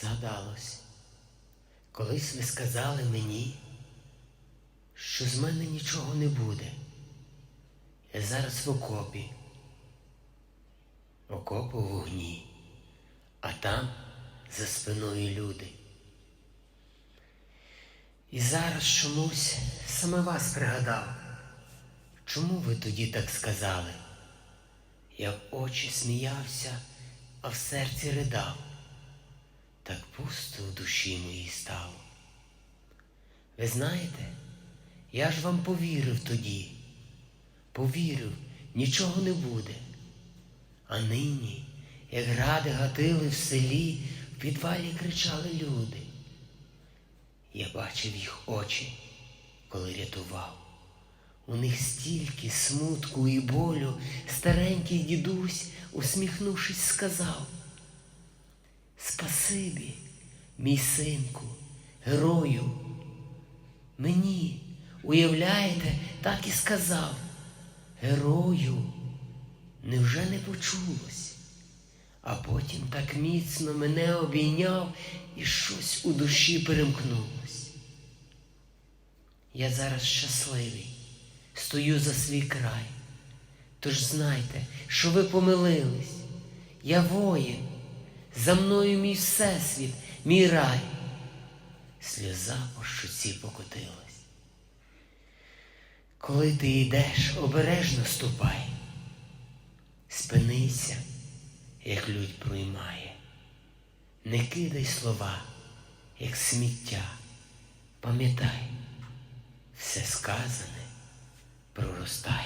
Згадалось, колись ви сказали мені, що з мене нічого не буде. Я зараз в окопі, окоп у вогні, а там за спиною люди. І зараз чомусь саме вас пригадав. Чому ви тоді так сказали? Я в очі сміявся, а в серці ридав. Так пусто в душі моїй стало. Ви знаєте, я ж вам повірив тоді. Повірив, нічого не буде. А нині, як гради гатили в селі, в підвалі кричали люди. Я бачив їх очі, коли рятував. У них стільки смутку і болю старенький дідусь, усміхнувшись, сказав. Спасибі, мій синку, герою. Мені, уявляєте, так і сказав. Герою, невже не почулось? А потім так міцно мене обійняв і щось у душі перемкнулось. Я зараз щасливий, стою за свій край. Тож знайте, що ви помилились. Я воїн, за мною мій всесвіт, мій рай. Сльоза по щоці покотилась. Коли ти йдеш, обережно ступай. Спинися, як людь проймає. Не кидай слова, як сміття. Пам'ятай, все сказане проростає.